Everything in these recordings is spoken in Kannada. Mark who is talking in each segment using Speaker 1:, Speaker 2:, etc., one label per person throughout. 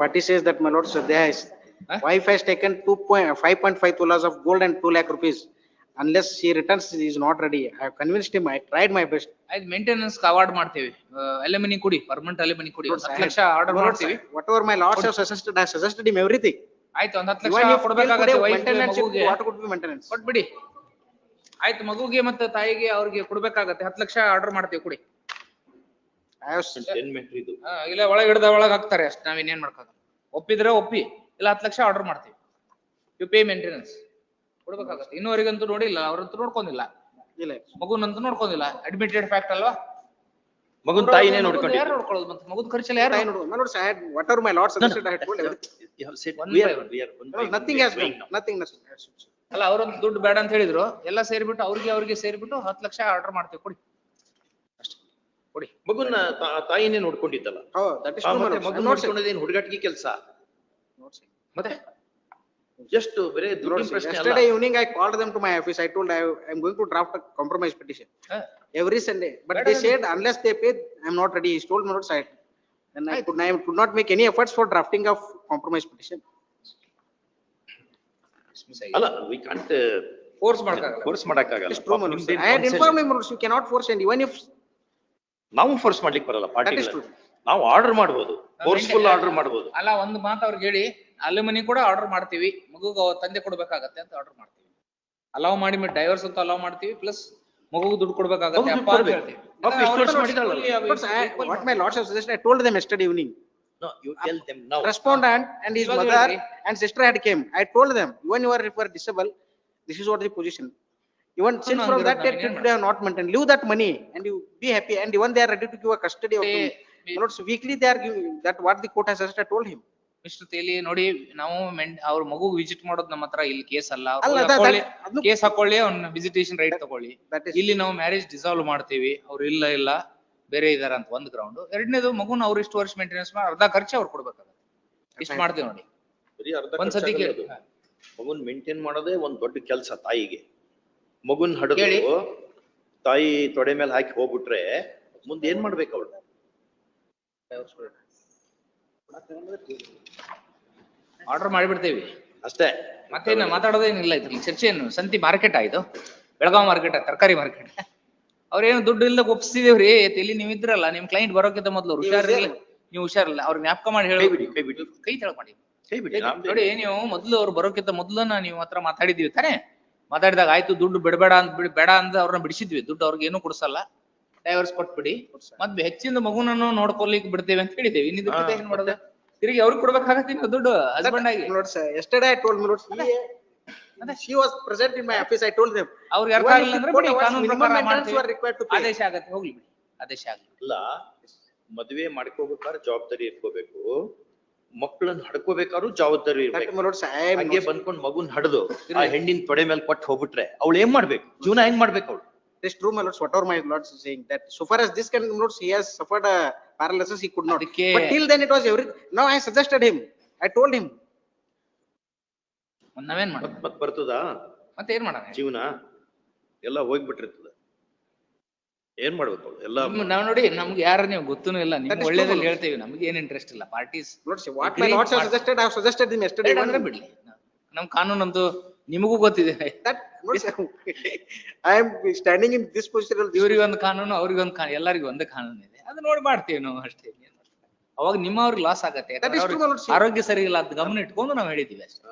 Speaker 1: party says that my lord Swadhyaya is,
Speaker 2: Huh?
Speaker 1: wife has taken two point, five point five tolas of gold and two lakh rupees. Unless she returns, he is not ready. I have convinced him, I tried my best.
Speaker 2: I maintenance award ಮಾಡ್ತೀವಿ ಅಲೆಮನಿ ಕೊಡಿ ಪರ್ಮನೆಂಟ್ permanent ಕೊಡಿ
Speaker 1: Lord,
Speaker 2: ಒಂದ್
Speaker 1: I
Speaker 2: ಹತ್ತು
Speaker 1: had-
Speaker 2: lakh order
Speaker 1: my lord,
Speaker 2: ಮಾಡ್ತೀವಿ
Speaker 1: Whatever my lords have suggested, I suggested him everything.
Speaker 2: ಆಯ್ತು ಒಂದ್ ಹತ್ತು
Speaker 1: Even
Speaker 2: ಲಕ್ಷ
Speaker 1: if
Speaker 2: ಕೊಡ್ಬೇಕಾಗತ್ತೆ
Speaker 1: today
Speaker 2: ವೈಫ್
Speaker 1: maintenance,
Speaker 2: ಮಗುಗೆ
Speaker 1: what could be maintenance?
Speaker 2: ಕೊಟ್ಬಿಡಿ ಆಯ್ತು ಮಗುಗೆ ಮತ್ತೆ ತಾಯಿಗೆ ಅವ್ರಿಗೆ ಕೊಡ್ಬೇಕಾಗತ್ತೆ ಹತ್ತು ಲಕ್ಷ ಆರ್ಡರ್ ಮಾಡ್ತೀವಿ ಕೊಡಿ
Speaker 3: ಮೀಟರ್ ಇದು.
Speaker 2: ಆ, ಇಲ್ಲ ಒಳಗೆ ಹಿಡ್ದ ಒಳಗೆ ಹಾಕ್ತಾರೆ ಅಷ್ಟು ನಾವ್ ಇನ್ನೇನ್ ಮಾಡ್ಕಾಗ ಒಪ್ಪಿದ್ರೆ ಒಪ್ಪಿ ಇಲ್ಲ ಹತ್ತು ಲಕ್ಷ ಆರ್ಡರ್ ಮಾಡ್ತೀವಿ. ಯು ಪೇ ಮೇಂಟೆನೆನ್ಸ್ ಕೊಡ್ಬೇಕಾಗತ್ತೆ. ಇನ್ನೂವರೆಗಂತೂ ನೋಡಿಲ್ಲ ಅವ್ರಂತೂ ನೋಡ್ಕೊಂಡಿಲ್ಲ.
Speaker 1: ಇಲ್ಲ.
Speaker 2: ಮಗುನಂತೂ ನೋಡ್ಕೊಂಡಿಲ್ಲ. ಅಡ್ಮಿಟೆಡ್ ಫ್ಯಾಕ್ಟ್ ಅಲ್ವಾ?
Speaker 3: ಮಗುನ್ ತಾಯಿನೇ
Speaker 2: ಯಾರು
Speaker 3: ನೋಡ್ಕೊಂಡಿದ್ದು
Speaker 2: ನೋಡ್ಕೊಳ್ಳೋದು ಮತ್ತೆ? ಮಗುದ್ ಖರ್ಚೆಲ್ಲ ಯಾರು?
Speaker 1: ನೋಡು lords, I had, whatever my lords suggested, I had told everything.
Speaker 2: One by one.
Speaker 1: No, Nothing has
Speaker 3: going
Speaker 1: nothing. has-
Speaker 2: ಅಲ್ಲ ಅವ್ರೊಂದು ದುಡ್ಡು ಬೇಡ ಅಂತ ಹೇಳಿದ್ರು. ಎಲ್ಲ ಸೇರಿಬಿಟ್ಟು ಅವ್ರಿಗೆ ಅವ್ರಿಗೆ ಸೇರಿಬಿಟ್ಟು ಹತ್ತು ಲಕ್ಷ ಆರ್ಡರ್ ಮಾಡ್ತೀವಿ ಕೊಡಿ. ಕೊಡಿ
Speaker 3: ಮಗುನ ತಾ- ತಾಯಿನೇ ನೋಡ್ಕೊಂಡಿದ್ದಲ್ಲ
Speaker 1: Oh,
Speaker 3: ಆ, ಮತ್ತೆ ಮಗು ನೋಡ್ಕೊಳ್ಳೋದೇನು ಹುಡುಗಾಟಿಗೆ ಕೆಲಸ. ಮತ್ತೆ ಜಸ್ಟ್ ಬರೇ ದುಡ್ಡಿನ ಪ್ರಶ್ನೆ ಅಲ್ಲ
Speaker 1: Yesterday evening, I called them to my office. I told I am going to draft a compromise petition
Speaker 2: ಹ.
Speaker 1: every Sunday. But they
Speaker 2: than
Speaker 1: said unless they pay, I am not ready. He told me not side. And I could, I could not make any efforts for drafting of compromise petition.
Speaker 3: ಅಲ್ಲ ವಿ ಕಾಂಟ್
Speaker 2: ಫೋರ್ಸ್ ಮಾಡಕ್ಕಾಗಲ್ಲ
Speaker 3: ಫೋರ್ಸ್ ಮಾಡಕ್ಕಾಗಲ್ಲ
Speaker 1: It's true,
Speaker 3: ಪಾಪ
Speaker 1: my I had informed him, lords, you cannot force and even if,
Speaker 3: ನಾವು ಫೋರ್ಸ್ ಮಾಡ್ಲಿಕ್ಕೆ ಬರಲ್ಲ ಪಾರ್ಟಿ ನಾವು ಆರ್ಡರ್ ಮಾಡಬಹುದು ಫೋರ್ಸ್ಫುಲ್ ಆರ್ಡರ್ ಮಾಡಬಹುದು
Speaker 2: ಅಲ್ಲ ಒಂದ್ ಮಾತು ಅವ್ರಿಗೆ ಹೇಳಿ ಅಲ್ಯೂಮಿನಿ ಕೂಡ ಆರ್ಡರ್ ಮಾಡ್ತೀವಿ ಮಗು ತಂದೆ ಕೊಡ್ಬೇಕಾಗತ್ತೆ ಅಂತ ಆರ್ಡರ್ ಮಾಡ್ತೀವಿ. ಅಲೋ ಮಾಡಿ ಡೈವರ್ಸ್ ಅಂತ ಅಲೋ ಮಾಡ್ತೀವಿ ಪ್ಲಸ್ ಮಗು ದುಡ್ಡು ಕೊಡ್ಬೇಕಾಗತ್ತೆ
Speaker 3: No, you tell them now.
Speaker 1: Respondent and his mother and sister had came. I told them, when you are disabled, this is what the position. Even since from that date, till today, I have not maintained, leave that money and you be happy and even they are ready to give a custody of.
Speaker 2: They-
Speaker 1: the- so weekly they are giving, that what the court has just told him.
Speaker 2: Mister Teli ನೋಡಿ ನಾವು ಅವ್ರ ಮಗು ವಿಸಿಟ್ ಮಾಡೋದು ನಮ್ಮ ಹತ್ರ ಇಲ್ಲಿ ಕೇಸ್ ಅಲ್ಲ. ಕೇಸ್ ಹಾಕೊಳ್ಳಿ ಅವ್ನ ವಿಸಿಟೇಷನ್ ರೈಟ್ ತಗೊಳ್ಳಿ.
Speaker 1: That is,
Speaker 2: ಇಲ್ಲಿ ನಾವು ಮ್ಯಾರೇಜ್ ಡಿಸಾಲ್ವ್ ಮಾಡ್ತೀವಿ. ಅವ್ರು ಇಲ್ಲ ಇಲ್ಲ ಬೇರೆ ಇದಾರ ಅಂತ ಒಂದ್ ಗ್ರೌಂಡ್ ಎರಡನೇದು ಮಗುನ ಅವ್ರು ಇಷ್ಟು ವರ್ಷ ಮೇಂಟೆನೆನ್ಸ್ ಮಾಡಿ ಅರ್ಧ ಖರ್ಚು ಅವ್ರು ಕೊಡ್ಬೇಕಾಗತ್ತೆ. ಇಷ್ಟು ಮಾಡ್ತೀವಿ ನೋಡಿ.
Speaker 3: ಒಂದ್ಸತಿ. ಮಗುನ್ ಮೇಂಟೈನ್ ಮಾಡೋದೇ ಒಂದ್ ದೊಡ್ಡ ಕೆಲಸ ತಾಯಿಗೆ. ಮಗುನ್
Speaker 2: ಹಡಕೋ.
Speaker 3: ತಾಯಿ ತೊಡೆ ಮೇಲೆ ಹಾಕಿ ಹೋಗ್ಬಿಟ್ರೆ ಮುಂದೆ ಏನ್ ಮಾಡ್ಬೇಕು ಅವಳು?
Speaker 2: ಆರ್ಡರ್ ಮಾಡಿಬಿಡ್ತೇವಿ.
Speaker 3: ಅಷ್ಟೇ.
Speaker 2: ಮತ್ತೇನು ಮಾತಾಡೋದೇನಿಲ್ಲ ಇದ್ರಲ್ಲಿ. ಚರ್ಚೆ ಏನು ಸಂತಿ ಮಾರ್ಕೆಟ್ ಆಯ್ತು ಬೆಳಗಾವ್ ಮಾರ್ಕೆಟ್ ತರಕಾರಿ ಮಾರ್ಕೆಟ್. ಅವ್ರೇನು ದುಡ್ಡು ಇಲ್ದಾಗ ಒಪ್ಸಿದೇವ್ರಿ ಇಲ್ಲಿ ನೀವ್ ಇದ್ರಲ್ಲ ನಿಮ್ ಕ್ಲೈಂಟ್ ಬರೋಕ್ಕಿಂತ ಮೊದಲು ಅವ್ರು ಹುಷಾರಿಲ್ಲ ನೀವು ಹುಷಾರಿಲ್ಲ ಅವ್ರ ಜ್ಞಾಪಕ ಮಾಡಿ
Speaker 3: ಕೈ
Speaker 2: ಹೇಳಿ
Speaker 3: ಬಿಡಿ ಕೈ ಬಿಡಿ.
Speaker 2: ಕೈ
Speaker 3: ಕೈ ಬಿಡಿ.
Speaker 2: ನೋಡಿ ನೀವು ಮೊದ್ಲು ಅವ್ರು ಬರೋಕ್ಕಿಂತ ಮೊದ್ಲು ನೀವು ಹತ್ರ ಮಾತಾಡಿದೀವಿ ತಾನೇ? ಮಾತಾಡಿದಾಗ ಆಯ್ತು ದುಡ್ಡು ಬಿಡಬೇಡ ಅಂತ ಬಿಡಿ ಬೇಡ ಅಂತ ಅವ್ರನ್ನ ಬಿಡಿಸಿದ್ವಿ. ದುಡ್ಡು ಅವ್ರಿಗೆ ಏನು ಕೊಡ್ಸಲ್ಲ. ಡೈವರ್ಸ್ ಕೊಟ್ಬಿಡಿ. ಮತ್ ಹೆಚ್ಚಿನ ಮಗುನನ್ನು ನೋಡ್ಕೊಲಿಕ್ಕೆ ಬಿಡ್ತೇವೆ ಅಂತ ಹೇಳಿದ್ದೇವೆ. ಇನ್ನಿದ್ ಏನ್ ಮಾಡೋದು? ತಿರುಗಿ ಅವ್ರಿಗೆ ಕೊಡ್ಬೇಕಾಗತ್ತೆ ನೀವು ದುಡ್ಡು ಹಸ್ಬೆಂಡ್ ಆಗಿ.
Speaker 1: I told he, she was present in my office, I told them.
Speaker 2: ಅವ್ರಿಗೆ ಅರ್ಥ
Speaker 1: Even
Speaker 2: ಆಗಿಲ್ಲ ಅಂದ್ರೆ ಬಿಡಿ ಕಾನೂನು ಪ್ರಕಾರ ಮಾಡ್ತೀವಿ. ಆದೇಶ ಆಗತ್ತೆ ಹೋಗ್ಲಿ ಬಿಡಿ. ಆದೇಶ ಆಗ್ಲಿ.
Speaker 3: ಇಲ್ಲ ಮದುವೆ ಮಾಡ್ಕೋಬೇಕಾದ್ರೆ ಜವಾಬ್ದಾರಿ ಇಟ್ಕೋಬೇಕು. ಮಕ್ಕಳನ್ನ ಹಡ್ಕೋಬೇಕಾದ್ರು ಜವಾಬ್ದಾರಿ ಇರ್ಬೇಕು
Speaker 1: my
Speaker 3: ಹಂಗೆ ಬಂದ್ಕೊಂಡ್ ಮಗುನ್ ಹಡ್ದು ಆ ಹೆಣ್ಣಿನ ತೊಡೆ ಮೇಲೆ ಕೊಟ್ಟು ಹೋಗ್ಬಿಟ್ರೆ ಅವಳು ಏನ್ ಮಾಡ್ಬೇಕು ಜೀವನ ಹೆಂಗ್ ಮಾಡ್ಬೇಕು ಅವಳು
Speaker 1: It room true, my lords, whatever my lords is saying, that so far as this can, of lords, he has suffered a paralysis, he could not.
Speaker 2: ಅದಕ್ಕೆ-
Speaker 1: But till then it was every, now I suggested him, I told him,
Speaker 2: ನಾವೇನ್ ಮಾಡೋಣ
Speaker 3: ಮತ್ ಮತ್ ಬರ್ತದ
Speaker 2: ಮತ್ತೆ ಏನ್ ಮಾಡೋಣ
Speaker 3: ಜೀವನ ಎಲ್ಲ ಹೋಗ್ಬಿಟ್ಟಿರ್ತದ ಏನ್ ಮಾಡ್ಬೇಕು ಎಲ್ಲ
Speaker 2: ನಾವ್ ನೋಡಿ ನಮ್ಗೆ ಯಾರ ನೀವು ಗೊತ್ತೂ ಇಲ್ಲ. ನಿಮ್ಗೆ ಒಳ್ಳೇದಲ್ಲಿ ಹೇಳ್ತೀವಿ. ನಮ್ಗೆ ಏನ್ ಇಂಟ್ರೆಸ್ಟ್ ಇಲ್ಲ. ಪಾರ್ಟೀಸ್ ಬಿಡ್ಲಿ. ನಮ್ ಕಾನೂನಂತೂ ನಿಮಗೂ ಗೊತ್ತಿದೆ.
Speaker 1: I am standing in this position
Speaker 2: ಇವ್ರಿಗೆ ಒಂದು ಕಾನೂನು ಅವ್ರಿಗೆ ಒಂದು ಕಾನೂನು ಎಲ್ಲರಿಗೂ ಒಂದೇ ಕಾನೂನು ಇದೆ. ಅದು ನೋಡಿ ಮಾಡ್ತೀವಿ ನಾವು ಅಷ್ಟೇ. ಅವಾಗ ನಿಮ್ಮ ಅವ್ರಿಗೆ ಲಾಸ್ ಆಗತ್ತೆ. ಆರೋಗ್ಯ ಸರಿ ಇಲ್ಲ ಅದ್ ಗಮನ ಇಟ್ಕೊಂಡು ನಾವು ಹೇಳಿದೀವಿ ಅಷ್ಟೇ.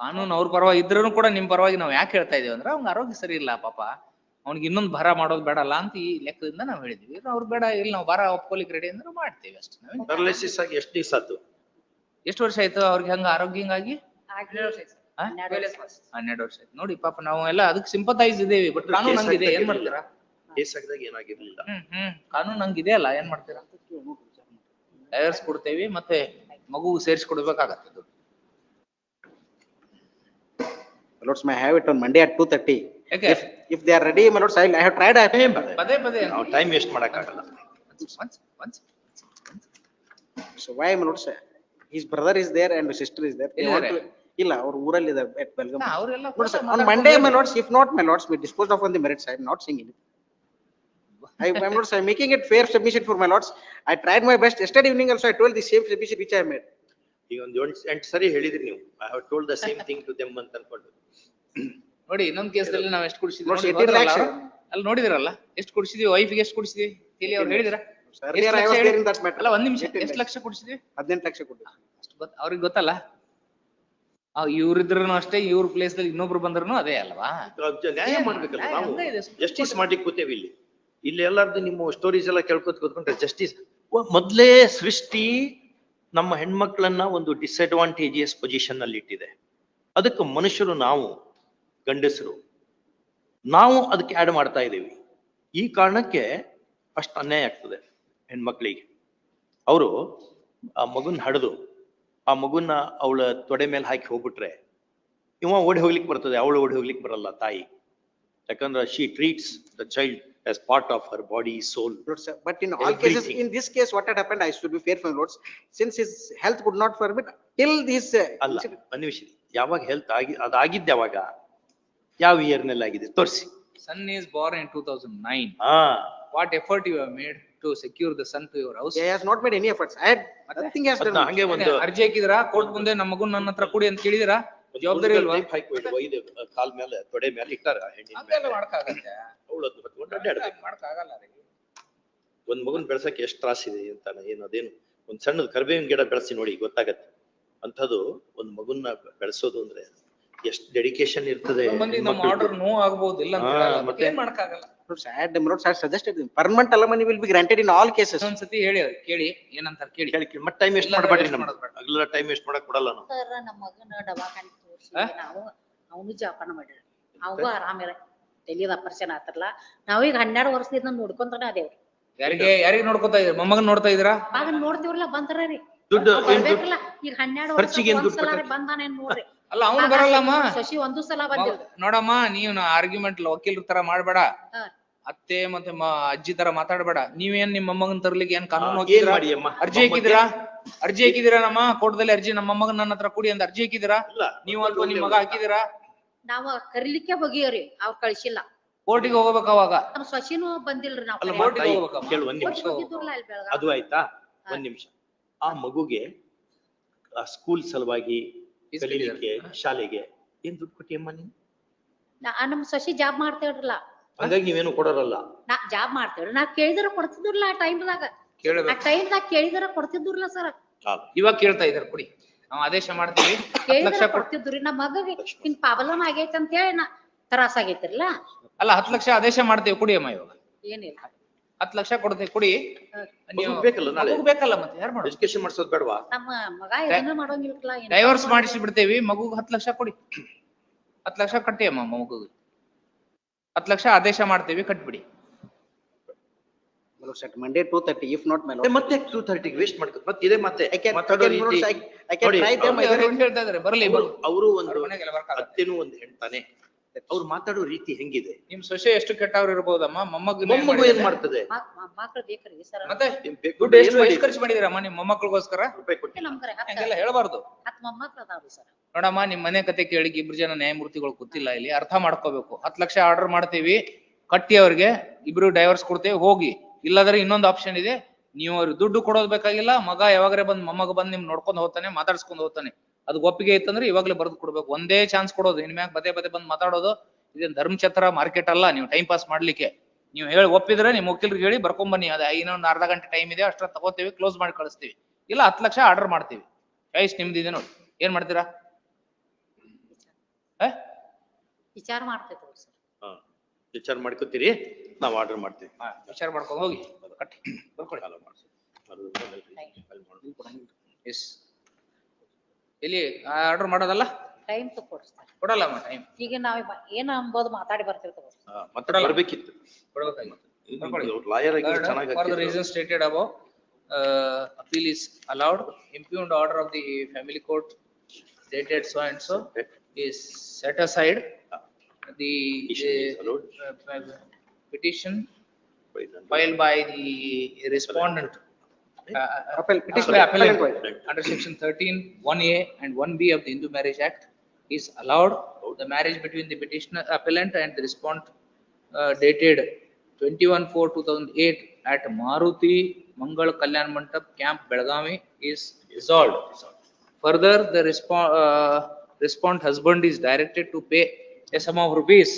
Speaker 2: ಕಾನೂನು ಅವ್ರ ಪರವಾಗಿ ಇದ್ರೂ ಕೂಡ ನಿಮ್ ಪರವಾಗಿ ನಾವು ಯಾಕೆ ಹೇಳ್ತಾ ಇದೀವಿ ಅಂದ್ರೆ ಅವ್ನ ಆರೋಗ್ಯ ಸರಿ ಇಲ್ಲ ಪಾಪ. ಅವ್ನಿಗೆ ಇನ್ನೊಂದು ಭಾರ ಮಾಡೋದು ಬೇಡಲ್ಲ ಅಂತ ಈ ಲೆಕ್ಕದಿಂದ ನಾವು ಹೇಳಿದ್ವಿ. ಅವ್ರು ಬೇಡ ಇಲ್ಲಿ ನಾವು ಭಾರ ಒಪ್ಕೊಲಿಕ್ಕೆ ರೆಡಿ ಅಂದ್ರೆ ಮಾಡ್ತೀವಿ ಅಷ್ಟೇ ನಾವೇನ್
Speaker 3: ಪ್ಯಾರಲೈಸಿಸ್ ಆಗಿ ಎಷ್ಟು ದಿವಸ ಆತು
Speaker 2: ಎಷ್ಟು ವರ್ಷ ಆಯ್ತು ಅವ್ರಿಗೆ ಹಂಗ ಆರೋಗ್ಯ ಹಿಂಗಾಗಿ ಆ? ಹನ್ನೆರಡು ವರ್ಷ ಆಯ್ತು. ನೋಡಿ ಪಾಪ ನಾವು ಎಲ್ಲ ಅದಕ್ಕೆ ಸಿಂಪತೈಸ್ ಇದೇವಿ ಬಟ್ ಕಾನೂನು ಹಂಗಿದೆ. ಏನ್ ಮಾಡ್ತೀರಾ?
Speaker 3: ಕೇಸ್ ಆಗಿದಾಗ ಏನಾಗಿರ್ಲಿಲ್ಲ.
Speaker 2: Hmm hmm. ಕಾನೂನು ಹಂಗಿದೆ ಅಲ್ಲ ಏನ್ ಮಾಡ್ತೀರಾ? ಡೈವರ್ಸ್ ಕೊಡ್ತೇವಿ ಮತ್ತೆ ಮಗು ಸೇರಿಸ್ಕೊಡ್ಬೇಕಾಗತ್ತೆ ದುಡ್ಡು.
Speaker 1: My lords, may I have it on Monday at two thirty?
Speaker 2: ಯಾಕೆ?
Speaker 1: If, if they are ready, my lords, I I have tried, I have.
Speaker 2: ಪದೇ ಪದೇ
Speaker 3: ನಾವು ಟೈಮ್ ವೇಸ್ಟ್ ಮಾಡಕ್ಕಾಗಲ್ಲ
Speaker 2: once, once, once.
Speaker 1: So why, my lords, his brother is there and his sister is there. They want
Speaker 2: ಎಲ್ಲಿದ್ದಾರೆ?
Speaker 1: to- ಇಲ್ಲ, ಅವ್ರು ಊರಲ್ಲಿ at Belgaum.
Speaker 2: ಹಾ, ಅವ್ರೆಲ್ಲ
Speaker 1: Lords,
Speaker 2: ಕೂತು
Speaker 1: on
Speaker 2: ಮಾತಾಡ್ಕೊಂಡು
Speaker 1: Monday, my
Speaker 2: ಹೋಗಿ.
Speaker 1: lords, if not, my lords, we dispose of on the merits, I am not seeing. I, I'm making it fair submission for my lords. I tried my best. Yesterday evening also I told the same submission which I made.
Speaker 3: ಈಗ ಒಂದ್ ಎಂಟ್ ಎಂಟ್ ಸರಿ ಹೇಳಿದ್ರಿ ನೀವು I have told the same thing to them ಅಂತ ಅನ್ಕೊಂಡು
Speaker 2: ನೋಡಿ ಇನ್ನೊಂದ್ ಕೇಸಲ್ಲಿ ನಾವ್ ಎಷ್ಟು ಕುಡಿಸಿದ್ವಿ
Speaker 1: ನೋಡಿ,
Speaker 2: ನೋಡಿ,
Speaker 1: 18
Speaker 2: ಗೊತ್ತಲ್ಲ ಅಲ್ಲಿ ನೋಡಿದಿರಲ್ಲ ಎಷ್ಟು ಕುಡಿಸಿದ್ವಿ ವೈಫ್ಗೆ ಎಷ್ಟು ಕುಡಿಸಿದ್ವಿ? ತಿಳಿ ಅವ್ರು ಹೇಳಿದ್ರ?
Speaker 1: Earlier I was there in that matter.
Speaker 2: ಅಲ್ಲ ಒಂದ್ ನಿಮಿಷ
Speaker 1: 18
Speaker 2: ಎಷ್ಟು ಲಕ್ಷ. ಕುಡಿಸಿದ್ವಿ?
Speaker 1: ಹದಿನೆಂಟು ಲಕ್ಷ ಕೊಟ್ಟು.
Speaker 2: ಅಷ್ಟು ಗೊತ್ತ ಅವ್ರಿಗೆ ಗೊತ್ತಲ್ಲ. ಆ ಇವ್ರಿದ್ರು ಅಷ್ಟೇ ಇವ್ರ ಪ್ಲೇಸ್ ದಲ್ಲಿ ಇನ್ನೊಬ್ರು ಬಂದ್ರು ಅದೇ ಅಲ್ವಾ?
Speaker 3: ನ್ಯಾಯ ಮಾಡ್ಬೇಕಲ್ಲ
Speaker 2: ನ್ಯಾಯ
Speaker 3: ನಾವು?
Speaker 2: ಹಂಗ ಇದೆ.
Speaker 3: ಜಸ್ಟಿಸ್ ಮಾಡ್ಲಿಕ್ಕೆ ಕೂತೇವಿ ಇಲ್ಲಿ. ಇಲ್ಲಿ ಎಲ್ಲಾರ್ದು ನಿಮ್ಮ ಸ್ಟೋರೀಸ್ ಎಲ್ಲ ಕೇಳ್ಕೊತ ಕೂತ್ಕೊಂಡ್ರೆ ಜಸ್ಟಿಸ್ ಮೊದ್ಲೇ ಸೃಷ್ಟಿ ನಮ್ಮ ಹೆಣ್ಮಕ್ಳನ್ನ ಒಂದು ಡಿಸ್ಅಡ್ವಾಂಟೇಜಿಯಸ್ ಪೊಸಿಷನ್ ಅಲ್ಲಿ ಇಟ್ಟಿದೆ ಅದಕ್ಕೆ ಮನುಷ್ಯರು ನಾವು ಗಂಡಸರು. ನಾವು ಅದಕ್ಕೆ ಆಡ್ ಮಾಡ್ತಾ ಇದ್ದೀವಿ. ಈ ಕಾರಣಕ್ಕೆ ಅಷ್ಟು ಅನ್ಯಾಯ ಆಗ್ತದೆ ಹೆಣ್ಮಕ್ಳಿಗೆ. ಅವರು ಆ ಮಗುನ ಹಡಿದು ಆ ಮಗುನ ಅವಳ ತೊಡೆ ಮೇಲೆ ಹಾಕಿ ಹೋಗ್ಬಿಟ್ರೆ ಇವ ಓಡಿ ಹೋಗ್ಲಿಕ್ಕೆ ಬರ್ತದೆ ಅವಳು ಓಡಿ ಹೋಗ್ಲಿಕ್ಕೆ ಬರಲ್ಲ ತಾಯಿ. ಯಾಕಂದ್ರೆ she treats the child as part of her body soul
Speaker 1: Lord, sir, But in all cases, in this case, what had happened, I should be fair for lords, since his health could not permit, till this. uh,
Speaker 3: ಅಲ್ಲ ಯಾವಾಗ ಹೆಲ್ತ್ ಆಗಿ ಅದಾಗಿದ್ದ ಯಾವಾಗ ಯಾವ ಇಯರ್ನಲ್ಲಿ ಆಗಿದೆ ತೋರಿಸಿ.
Speaker 2: Son is born in two thousand nine
Speaker 3: ಹಾ.
Speaker 2: What effort you have made to secure the son to your house
Speaker 1: has not made any efforts nothing has
Speaker 3: ಅದ್ನ
Speaker 1: done.
Speaker 3: ಹಂಗೆ ಒಂದು
Speaker 2: ಅರ್ಜಿ ಹಾಕಿದಿರಾ ಕೋರ್ಟ್ ಮುಂದೆ ನಮ್ಮ ಮಗು ನನ್ನ ಹತ್ರ ಕೊಡಿ ಅಂತ ಕೇಳಿದಿರಾ ಜವಾಬ್ದಾರಿ ಇಲ್ವಾ?
Speaker 3: tape ಹಾಕಿ ಒಯ್ದು- ಕಾಲ್ ಮೇಲೆ ತೊಡೆ ಮೇಲೆ ಇಟ್ಟಾರ ಹೆಣ್ಣಿನ ಮೇಲೆ.
Speaker 2: ಮಾಡಕ್ಕಾಗತ್ತೆ.
Speaker 3: ಅವ್ಳು ಅದ್ನ ಹೊತ್ಕೊಂಡು ಅಡ್ಡಾಡ್ಬೇಕು
Speaker 2: ಮಾಡಕ್ಕಾಗಲ್ಲ ರೀ.
Speaker 3: ಒಂದ್ ಮಗುನ್ ಬೆಳ್ಸಕ್ಕೆ ಎಷ್ಟ್ ತ್ರಾಸಿದೆ ಅಂತ ಏನು ಅದೇನು? ಒಂದ್ ಸಣ್ಣದ್ ಕರ್ಬೇವಿನ ಗಿಡ ಬೆಳೆಸಿ ನೋಡಿ ಗೊತ್ತಾಗತ್ತೆ. ಅಂಥದ್ದು ಒಂದ್ ಮಗುನ್ನ ಬೆಳೆಸೋದು ಅಂದ್ರೆ ಎಷ್ಟ್ ಡೆಡಿಕೇಶನ್ ಇರ್ತದೆ
Speaker 2: ಮಂದಿ ನಮ್ಮ. ಆರ್ಡರ್ ನೋ ಆಗ್ಬೋದು ಇಲ್ಲ ಅಂತ
Speaker 3: ಹಾ,
Speaker 2: ಹೇಳಲ್ಲ.
Speaker 3: ಮತ್ತೆ?
Speaker 2: ಏನ್ ಮಾಡಕ್ಕಾಗಲ್ಲ
Speaker 1: suggested, them. permanent alimony will be granted in all cases.
Speaker 2: ಒಂದ್ಸತಿ ಹೇಳಿ ಅವ್ರಿಗೆ, ಕೇಳಿ ಏನಂತಾರ ಕೇಳಿ
Speaker 3: ಕೇಳಿ ಕೇಳಿ, ಮತ್ತೆ ಟೈಮ್ ವೇಸ್ಟ್ ಮಾಡಬೇಡ್ರಿ
Speaker 2: waste
Speaker 3: ನಮ್ಗೆ. ಟೈಮ್ ವೇಸ್ಟ್ ಮಾಡಕ್ ಕೊಡಲ್ಲ ನಾವು
Speaker 4: ಸರ್ ನಮ್ಮ ಮಗನ ದವಾಖಾನೆ ತೋರ್ಸಿ
Speaker 2: ಆ?
Speaker 4: ನಾವು ಅವನು ಜೋಪಾನ ಮಾಡ್ರಿ ಅವಂಗೂ ಆರಾಮಿರ ತಲಿದ ಆಪರೇಷನ್ ನಾವು ನಾವೀಗ ಹನ್ನೆರಡು ವರ್ಷದಿಂದ ನೋಡ್ಕೊಂತಾನೆ ಅದೇ
Speaker 2: ಯಾರಿಗೆ ಯಾರಿಗೆ ನೋಡ್ಕೊತಾ ಇದ್ರ ಮೊಮ್ಮಗನ್ ನೋಡ್ತಾ ಇದ್ರಾ
Speaker 4: ಆಗ ನೋಡ್ತಿವ್ರಲ್ಲ ಬಂದ್ರ ರೀ
Speaker 3: ದುಡ್ಡು
Speaker 4: ಅವ್
Speaker 3: ಏನ್ ದುಡ್ಡು?
Speaker 4: ಬರ್ಬೇಕಲ್ಲ ಈಗ ಹನ್ನೆರಡು
Speaker 3: ಖರ್ಚಿಗೆ ಏನ್
Speaker 4: ವರ್ಷ
Speaker 3: ದುಡ್ಡು
Speaker 4: ಒಂದ್ಸಲ
Speaker 3: ಕೊಟ್ಟಾರ?
Speaker 4: ಬಂದಾನೇನ್ ನೋಡ್ರಿ
Speaker 2: ಅಲ್ಲ ಅವ್ನು ಬರಲ್ಲಮ್ಮ.
Speaker 4: ಶಶಿ ಒಂದು ಸಲ ಬಂದಿಲ್ಲ
Speaker 2: ನೋಡಮ್ಮ ನೀವ್ ಆರ್ಗ್ಯುಮೆಂಟ್ ವಕೀಲರ ತರ ಮಾಡ್ಬೇಡ. ಅತ್ತೆ ಮತ್ತೆ ಅಜ್ಜಿ ತರ ಮಾತಾಡ್ಬೇಡ. ನೀವೇನ್ ನಿಮ್ಮ ಮೊಮ್ಮಗನ್ ತರ್ಲಿಕ್ಕೆ ಏನ್ ಕಾನೂನು
Speaker 3: ಏನ್
Speaker 2: ಹೋಗಿದ್ದೀರಾ
Speaker 3: ಮಾಡಿ ಅಮ್ಮ
Speaker 2: ಅರ್ಜಿ ಹಾಕಿದಿರಾ ಅರ್ಜಿ ಹಾಕಿದಿರಾ ನಮ್ಮ ಕೋರ್ಟ್ದಲ್ಲಿ ಅರ್ಜಿ ನಮ್ಮ ಮೊಮ್ಮಗ ನನ್ನ ಹತ್ರ ಕೂಡಿ ಅಂತ ಅರ್ಜಿ ಹಾಕಿದಿರಾ
Speaker 3: ಇಲ್ಲ
Speaker 2: ನೀವು ಅಥವಾ ನಿಮ್ ಮಗ ಹಾಕಿದಿರಾ
Speaker 4: ನಾವು ಕರಿಲಿಕ್ಕೆ ಹೋಗಿವ್ರಿ ಅವ್ರ ಕಳ್ಸಿಲ್ಲ.
Speaker 2: ಕೋರ್ಟಿಗೆ ಹೋಗ್ಬೇಕು ಅವಾಗ?
Speaker 4: ನಮ್ ಶಶಿನೂ ಬಂದಿಲ್ರಿ ನಾವ್
Speaker 2: ಕೋರ್ಟಿಗೆ ಹೋಗ್ಬೇಕಮ್ಮ.
Speaker 3: ಅದು ಆಯ್ತಾ? ಒಂದ್ ನಿಮಿಷ. ಆ ಮಗುಗೆ ಸ್ಕೂಲ್ ಸಲುವಾಗಿ ಕಲೀಲಿಕ್ಕೆ ಶಾಲೆಗೆ. ಏನ್ ದುಡ್ಡು ಕೊಟ್ಟಿಯಮ್ಮ ನೀನು?
Speaker 4: ನಾ ನಮ್ ಸಸಿ ಜಾಬ್ ಮಾಡ್ತೇವ್ರಲ್ಲ
Speaker 3: ಹಂಗಾಗಿ ನೀವೇನು ಕೊಡೋರಲ್ಲ.
Speaker 4: ನಾ ಜಾಬ್ ಮಾಡ್ತೇವ್ರಿ ನಾ ಕೇಳಿದ್ರ ಕೊಡ್ತಿದ್ರಲ್ಲ ಆ ಟೈಮ್ದಾಗ ಆ
Speaker 2: ಕೇಳ್ಬೇಕು
Speaker 4: ಟೈಮ್ದಾಗ ಕೇಳಿದ್ರ ಕೊಡ್ತಿದ್ರಲ್ಲ ಸರ್.
Speaker 2: ಇವಾಗ ಕೇಳ್ತಾ ಇದಾರೆ ಕೊಡಿ. ನಾವು ಆದೇಶ ಮಾಡ್ತೀವಿ. ಹತ್ತು ಲಕ್ಷ
Speaker 4: ಕೇಳಿದ್ರ
Speaker 2: ಕೊಡ್
Speaker 4: ಕೊಡ್ತಿದ್ರಿ. ನಮ್ಮ ಮಗಗೆ ಹಿಂಗ್ ಪ್ರಾಬ್ಲಮ್ ಆಗೈತೆ ಅಂತ ಹೇಳಿ ನಾ ತ್ರಾಸ ಆಗೈತಿರ್ಲ
Speaker 2: ಅಲ್ಲ ಹತ್ತು ಲಕ್ಷ ಆದೇಶ ಮಾಡ್ತೀವಿ. ಕುಡಿಯಮ್ಮ ಅಮ್ಮ ಇವಾಗ.
Speaker 4: ಏನಿಲ್ಲ.
Speaker 2: ಹತ್ತು ಲಕ್ಷ ಕೊಡ್ತೀನಿ ಕೊಡಿ ನೀವು
Speaker 3: ಮಗುಗ್ ಬೇಕಲ್ಲ ನಾಳೆ?
Speaker 2: ಮಗುಗ್ ಬೇಕಲ್ಲ ಮತ್ತೆ ಯಾರು ಮಾಡೋದು
Speaker 3: ಎಜುಕೇಶನ್ ಮಾಡ್ಸೋದ್ ಬೇಡವಾ
Speaker 4: ನಮ್ಮ ಮಗ ಇದನ್ನ ಮಾಡೋಂಗಿಲ್ಲ ಏನ್
Speaker 2: ಡೈವರ್ಸ್ ಮಾಡಿಸಿ ಬಿಡ್ತೇವಿ ಮಗುಗ್ ಹತ್ತು ಲಕ್ಷ ಕೊಡಿ ಹತ್ತು ಲಕ್ಷ ಕಟ್ಟಿ ಅಮ್ಮ ಮಗುಗೆ ಹತ್ತು ಲಕ್ಷ ಆದೇಶ ಮಾಡ್ತೇವಿ ಕಟ್ಬಿಡಿ
Speaker 1: My lords, at Monday, two thirty, if not, my lord.
Speaker 3: ಮತ್ತೆ ಟೂ ತರ್ಟಿಗೆ ವೇಸ್ಟ್ ಮಾಡ್ಕೊ ಮತ್ತೆ ಇದೇ ಮತ್ತೆ
Speaker 1: I can, I
Speaker 3: ಮಾತಾಡೋ
Speaker 1: can, my
Speaker 3: ರೀತಿ
Speaker 1: lords, I, I can
Speaker 3: ನೋಡಿ,
Speaker 1: try them.
Speaker 2: ಅವ್ರು
Speaker 1: either
Speaker 2: ಹೆಂಗ್ ಹೇಳ್ತಾ ಇದಾರೆ ಬರ್ಲಿ ಬರ್ಲಿ.
Speaker 3: ಅವರು ಒಂದು
Speaker 2: ಅವ್ರ ಮನೆಗೆಲ್ಲ ಬರ್ಕಾಗತ್ತೆ.
Speaker 3: ಅತ್ತೆನೂ ಒಂದು ಹೆಣ್ತಾನೆ ಅವ್ರು ಮಾತಾಡೋ ರೀತಿ ಹೆಂಗಿದೆ?
Speaker 2: ನಿಮ್ ಸೊಸೆ ಎಷ್ಟು ಕೆಟ್ಟವ್ರು ಇರ್ಬೋದಮ್ಮ? ಮೊಮ್ಮಗ್
Speaker 3: ಮೊಮ್ಮಗು ಏನ್ ಮಾಡ್ತದೆ?
Speaker 4: ಮಕ್ಳು ಬೇಕ್ರಿ ಸರ್.
Speaker 2: ಮತ್ತೆ
Speaker 3: ಏನ್
Speaker 2: ದುಡ್ಡು ಎಷ್ಟು ಖರ್ಚು ಮಾಡಿದಿರಮ್ಮ ನಿಮ್ ಮೊಮ್ಮಕ್ಳಿಗೋಸ್ಕರ?
Speaker 3: ರೂಪಾಯಿ ಕೊಟ್ಟಿಲ್ಲ
Speaker 4: ನಮ್ಗರೆ ಹತ್ತ
Speaker 2: ಹಂಗೆಲ್ಲ ಹೇಳ್ಬಾರ್ದು.
Speaker 4: ಹತ್ ಮೊಮ್ಮಕ್ಳು ಅದಾವ್ರಿ ಸರ್.
Speaker 2: ನೋಡಮ್ಮ ನಿಮ್ ಮನೆ ಕತೆ ಕೇಳಿ ಇಬ್ರು ಜನ ನ್ಯಾಯಮೂರ್ತಿಗಳು ಗೊತ್ತಿಲ್ಲ ಇಲ್ಲಿ. ಅರ್ಥ ಮಾಡ್ಕೋಬೇಕು. ಹತ್ ಲಕ್ಷ ಆರ್ಡರ್ ಮಾಡ್ತೀವಿ ಕಟ್ಟಿ ಅವ್ರಿಗೆ ಇಬ್ರು ಡೈವರ್ಸ್ ಕೊಡ್ತೇವೆ ಹೋಗಿ. ಇಲ್ಲಾದ್ರೆ ಇನ್ನೊಂದು ಆಪ್ಷನ್ ಇದೆ. ನೀವು ಅವ್ರಿಗೆ ದುಡ್ಡು ಕೊಡೋದ್ ಬೇಕಾಗಿಲ್ಲ ಮಗ ಯಾವಾಗ್ರೆ ಬಂದ್ ಮೊಮ್ಮಗ ಬಂದ್ ನಿಮ್ ನೋಡ್ಕೊಂಡ್ ಹೋಗ್ತಾನೆ ಮಾತಾಡ್ಸ್ಕೊಂಡ್ ಹೋಗ್ತಾನೆ. ಅದು ಒಪ್ಪಿಗೆ ಇತ್ತಂದ್ರೆ ಇವಾಗಲೇ ಬರ್ದು ಕೊಡ್ಬೇಕು. ಒಂದೇ ಚಾನ್ಸ್ ಕೊಡೋದು. ಇನ್ಮ್ಯಾಗ ಪದೇ ಪದೇ ಬಂದ್ ಮಾತಾಡೋದು ಇದೇನ್ ಧರ್ಮಛತ್ರ ಮಾರ್ಕೆಟ್ ಅಲ್ಲ ನೀವು ಟೈಮ್ ಪಾಸ್ ಮಾಡ್ಲಿಕ್ಕೆ. ನೀವು ಹೇಳಿ ಒಪ್ಪಿದ್ರೆ ನಿಮ್ಮ ವಕೀಲರಿಗೆ ಹೇಳಿ ಬರ್ಕೊಂಬನ್ನಿ ಬನ್ನಿ. ಅದ ಇನ್ನೊಂದು ಅರ್ಧ ಗಂಟೆ ಟೈಮ್ ಇದೆ ಅಷ್ಟ್ರ ತಗೋತೀವಿ ಕ್ಲೋಸ್ ಮಾಡಿ ಕಳಿಸ್ತೀವಿ. ಇಲ್ಲ ಹತ್ತು ಲಕ್ಷ ಆರ್ಡರ್ ಮಾಡ್ತೀವಿ. ಚಾಯ್ಸ್ ನಿಮ್ದಿದೆ ನೋಡಿ. ಏನ್ ಮಾಡ್ತೀರಾ? ಆ?
Speaker 4: ವಿಚಾರ
Speaker 3: ಮಾಡ್ತೇವೆ. ವಿಚಾರ ಮಾಡ್ಕೋತೀರಿ? ನಾವು ಆರ್ಡರ್ ಮಾಡ್ತೀವಿ.
Speaker 2: ಹಾ, ವಿಚಾರ ಮಾಡ್ಕೊಂಡು ಹೋಗಿ. ಕಟ್ಟಿ ಬರ್ಕೊಳ್ಳಿ. ಎಸ್ ಎಲ್ಲಿ ಆರ್ಡರ್ ಮಾಡೋದಲ್ಲ?
Speaker 4: ಟೈಮ್ ಕೊಡ್ತಾರೆ
Speaker 2: ಕೊಡಲ್ಲ ಟೈಮ್
Speaker 4: ಈಗ ನಾವು ಏನು ಅಂಬೋದು ಮಾತಾಡಿ ಬರ್ತಿರ್ತೀವಿ
Speaker 3: ತಗೋ.
Speaker 2: ಹಾ
Speaker 3: ಬರಬೇಕಿತ್ತು. ಲಾಯರ್ ಚೆನ್ನಾಗಿ
Speaker 2: for the reason stated above appeal is allowed impugned order of the family court dated so and so is
Speaker 3: set aside the
Speaker 2: petition file by the respondent uh, uh, uh
Speaker 1: it is
Speaker 2: by appellant, under section 13 1a and 1b of the hindu marriage act is allowed the marriage between the petitioner appellant and the respondent uh, dated 21 4 2008 at maruti mangal kalyan mandap camp belagavi is dissolved. Further the respond respondent husband is directed to pay a sum of rupees